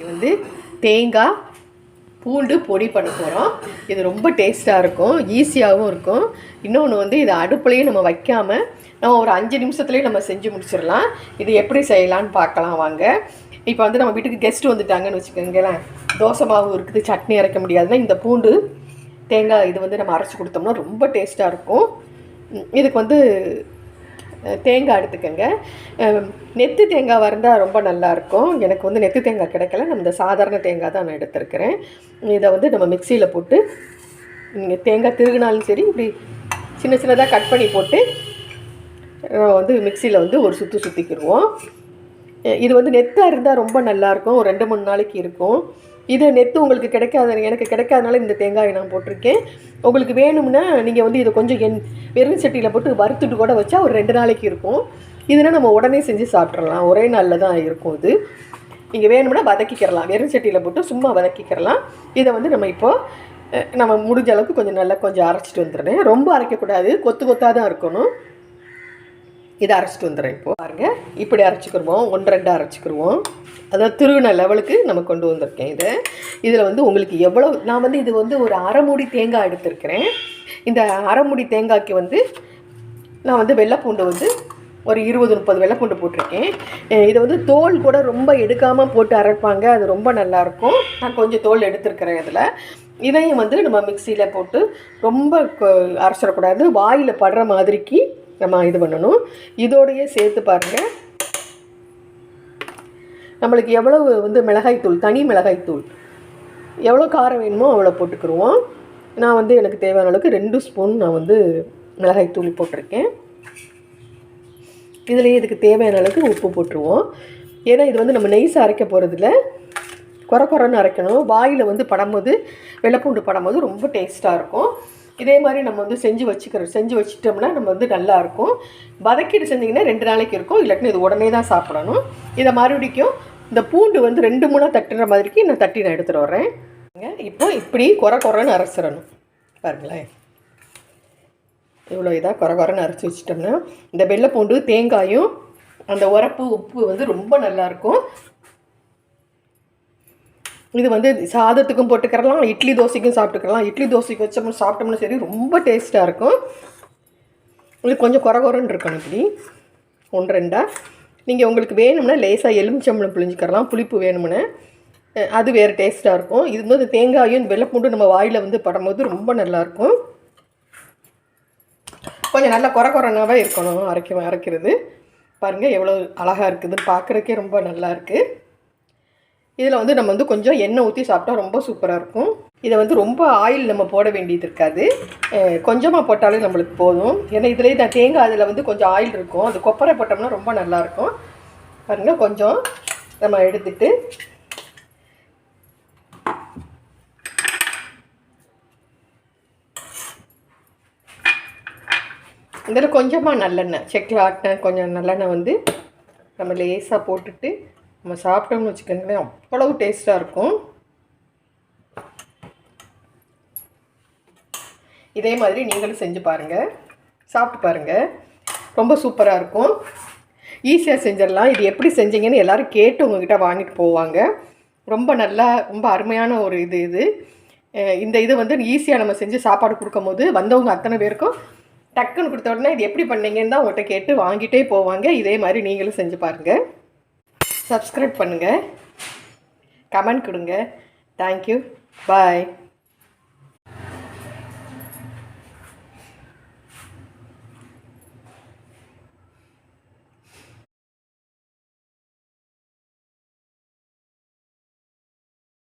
இது வந்து தேங்காய் பூண்டு பொடி பண்ண போகிறோம் இது ரொம்ப டேஸ்ட்டாக இருக்கும் ஈஸியாகவும் இருக்கும். இன்னொன்று வந்து இது அடுப்புலையும் நம்ம வைக்காமல் நம்ம ஒரு அஞ்சு நிமிஷத்துலேயே நம்ம செஞ்சு முடிச்சிடலாம். இது எப்படி செய்யலான்னு பார்க்கலாம் வாங்க. இப்போ வந்து நம்ம வீட்டுக்கு கெஸ்ட் வந்துட்டாங்கன்னு வச்சுக்கோங்களேன். தோசை மாவு இருக்குது சட்னி அரைக்க முடியாதுன்னா இந்த பூண்டு தேங்காய் இது வந்து நம்ம அரைச்சி கொடுத்தோம்னா ரொம்ப டேஸ்ட்டாக இருக்கும். இதுக்கு வந்து தேங்காய் எடுத்துக்கோங்க. நெத்து தேங்காய் இருந்தால் ரொம்ப நல்லாயிருக்கும் எனக்கு வந்து நெத்து தேங்காய் கிடைக்கல. நம்ம இந்த சாதாரண தேங்காய் தான் நான் எடுத்திருக்கிறேன். இதை வந்து நம்ம மிக்சியில் போட்டு நீங்கள் தேங்காய் திருகினாலும் சரி இப்படி சின்ன சின்னதாக கட் பண்ணி போட்டு வந்து மிக்சியில் வந்து ஒரு சுற்று சுற்றிக்கிடுவோம் இது வந்து நெத்தாக இருந்தால் ரொம்ப நல்லாயிருக்கும் ஒரு ரெண்டு மூணு நாளைக்கு இருக்கும். இது நெத்து உங்களுக்கு கிடைக்காத எனக்கு கிடைக்காதனால இந்த தேங்காயை நான் போட்டிருக்கேன். உங்களுக்கு வேணும்னா நீங்கள் வந்து இதை கொஞ்சம் என் வெறும் சட்டியில் போட்டு வறுத்துட்டு கூட வச்சா ஒரு ரெண்டு நாளைக்கு இருக்கும். இதுனா நம்ம உடனே செஞ்சு சாப்பிட்றலாம் ஒரே நாளில் தான் இருக்கும் இது. நீங்கள் வேணும்னா வதக்கிக்கிறலாம் வெறும் சட்டியில் போட்டு சும்மா வதக்கிக்கிறலாம் இதை வந்து நம்ம இப்போது நம்ம முடிஞ்ச அளவுக்கு கொஞ்சம் நல்லா கொஞ்சம் அரைச்சிட்டு வந்துடுறேன். ரொம்ப அரைக்கக்கூடாது. கொத்து கொத்தாக தான் இருக்கணும். இதை அரைச்சிட்டு வந்துடுறேன் இப்போ. பாருங்கள் இப்படி அரைச்சிக்கிடுவோம் ஒன்று ரெண்டு அரைச்சிக்கிடுவோம் அதாவது திருகுண லெவலுக்கு நம்ம கொண்டு வந்திருக்கேன் இதை. இதில் வந்து உங்களுக்கு எவ்வளோ நான் வந்து இது வந்து ஒரு அரைமுடி தேங்காய் எடுத்திருக்கிறேன். இந்த அரைமுடி தேங்காய்க்கு வந்து நான் வந்து வெள்ளைப்பூண்டு வந்து ஒரு இருபது முப்பது வெள்ளைப்பூண்டு போட்டிருக்கேன். இதை வந்து தோல் கூட ரொம்ப எடுக்காமல் போட்டு அரைப்பாங்க அது ரொம்ப நல்லாயிருக்கும். நான் கொஞ்சம் தோல் எடுத்திருக்கிறேன் இதில். இதையும் வந்து நம்ம மிக்சியில் போட்டு ரொம்ப கொ- அரைச்சிடக்கூடாது. வாயில் படுற மாதிரிக்கு நம்ம இது பண்ணணும். இதோடையே சேர்த்து பாருங்கள் நம்மளுக்கு எவ்வளவு வந்து மிளகாய்த்தூள் தனி மிளகாய்த்தூள் எவ்வளோ காரம் வேணுமோ அவ்வளோ போட்டுக்கிருவோம். நான் வந்து எனக்கு தேவையான அளவுக்கு ரெண்டு ஸ்பூன் நான் வந்து மிளகாய்த்தூள் போட்டிருக்கேன். இதுலேயே இதுக்கு தேவையான அளவுக்கு உப்பு போட்டுருவோம். ஏன்னா இது வந்து நம்ம நெய்ஸ் அரைக்க போகிறதில்ல குறை குறைன்னு அரைக்கணும். வாயில் வந்து படும்போது வெள்ளைப்பூண்டு படும்போது ரொம்ப டேஸ்ட்டாக இருக்கும். இதே மாதிரி நம்ம வந்து செஞ்சு வச்சுக்கிறோம் செஞ்சு வச்சுட்டோம்னா நம்ம வந்து நல்லாயிருக்கும் வதக்கிட்டு செஞ்சிங்கன்னா ரெண்டு நாளைக்கு இருக்கும். இல்லாட்டினா இது உடனே தான் சாப்பிடணும். இதை மறுபடிக்கும் இந்த பூண்டு வந்து ரெண்டு மூணாக தட்டுற மாதிரிக்கு நான் தட்டி நான் எடுத்துகிட்டு வரேன் இப்போ இப்படி குறை குறைன்னு அரைச்சிடணும். பாருங்களேன். இவ்வளோ இதாக குறை குறைன்னு அரைச்சி வச்சிட்டோம்னா இந்த வெள்ளை பூண்டு தேங்காயும் அந்த உரப்பு உப்பு வந்து ரொம்ப நல்லாயிருக்கும் இது வந்து சாதத்துக்கும் போட்டுக்கிறலாம் இட்லி தோசைக்கும் சாப்பிட்டுக்கலாம் இட்லி தோசைக்கு வச்சோம்னா சாப்பிட்டோம்னா சரி ரொம்ப டேஸ்ட்டாக இருக்கும். இது கொஞ்சம் குறை குறைன்னு இருக்கணும் இப்படி. ஒன்று ரெண்டாக நீங்கள் உங்களுக்கு வேணும்னா லேசாக எலுமிச்சம்பழம் புளிஞ்சிக்கிறலாம் புளிப்பு வேணும்னு. அது வேறு டேஸ்ட்டாக இருக்கும். இது வந்து தேங்காயும் இந்த வெள்ளைப்பூண்டு நம்ம வாயில் வந்து படும்போது ரொம்ப நல்லாயிருக்கும் கொஞ்சம் நல்லா குறை குறைனாவே இருக்கணும் அரைக்க அரைக்கிறது. பாருங்கள் எவ்வளோ அழகாக இருக்குதுன்னு பார்க்குறக்கே ரொம்ப நல்லா இருக்குது இதில் வந்து நம்ம வந்து கொஞ்சம் எண்ணெய் ஊற்றி சாப்பிட்டா ரொம்ப சூப்பராக இருக்கும். இதை வந்து ரொம்ப ஆயில் நம்ம போட வேண்டியது இருக்காது. கொஞ்சமாக போட்டாலே நம்மளுக்கு போதும். ஏன்னா இதுலேயே தான் தேங்காய் அதில் வந்து கொஞ்சம் ஆயில் இருக்கும். அது கொப்பரை போட்டோம்னா ரொம்ப நல்லாயிருக்கும் பாருங்கள் கொஞ்சம் நம்ம எடுத்துட்டு. இதில் கொஞ்சமாக நல்லெண்ணெய் செக்கில் ஆட்டின கொஞ்சம் நல்லெண்ணெய் வந்து நம்ம லேசாக போட்டுட்டு நம்ம சாப்பிட்டோம்னு வச்சுக்கோங்களேன் அவ்வளவு டேஸ்ட்டாக இருக்கும். இதே மாதிரி நீங்களும் செஞ்சு பாருங்கள் சாப்பிட்டு பாருங்கள் ரொம்ப சூப்பராக இருக்கும். ஈஸியாக செஞ்சிடலாம். இது எப்படி செஞ்சீங்கன்னு எல்லோரும் கேட்டு உங்ககிட்ட வாங்கிட்டு போவாங்க. ரொம்ப நல்லா ரொம்ப அருமையான ஒரு இது இது. இந்த இது வந்து ஈஸியாக நம்ம செஞ்சு சாப்பாடு கொடுக்கும்போது வந்தவங்க அத்தனை பேருக்கும் டக்குன்னு கொடுத்த உடனே இது எப்படி பண்ணீங்கன்னு தான் உங்கள்கிட்ட கேட்டு வாங்கிட்டே போவாங்க. இதே மாதிரி நீங்களும் செஞ்சு பாருங்கள் சப்ஸ்கிரைப் பண்ணுங்கள் கமெண்ட் கொடுங்க. Thank you bye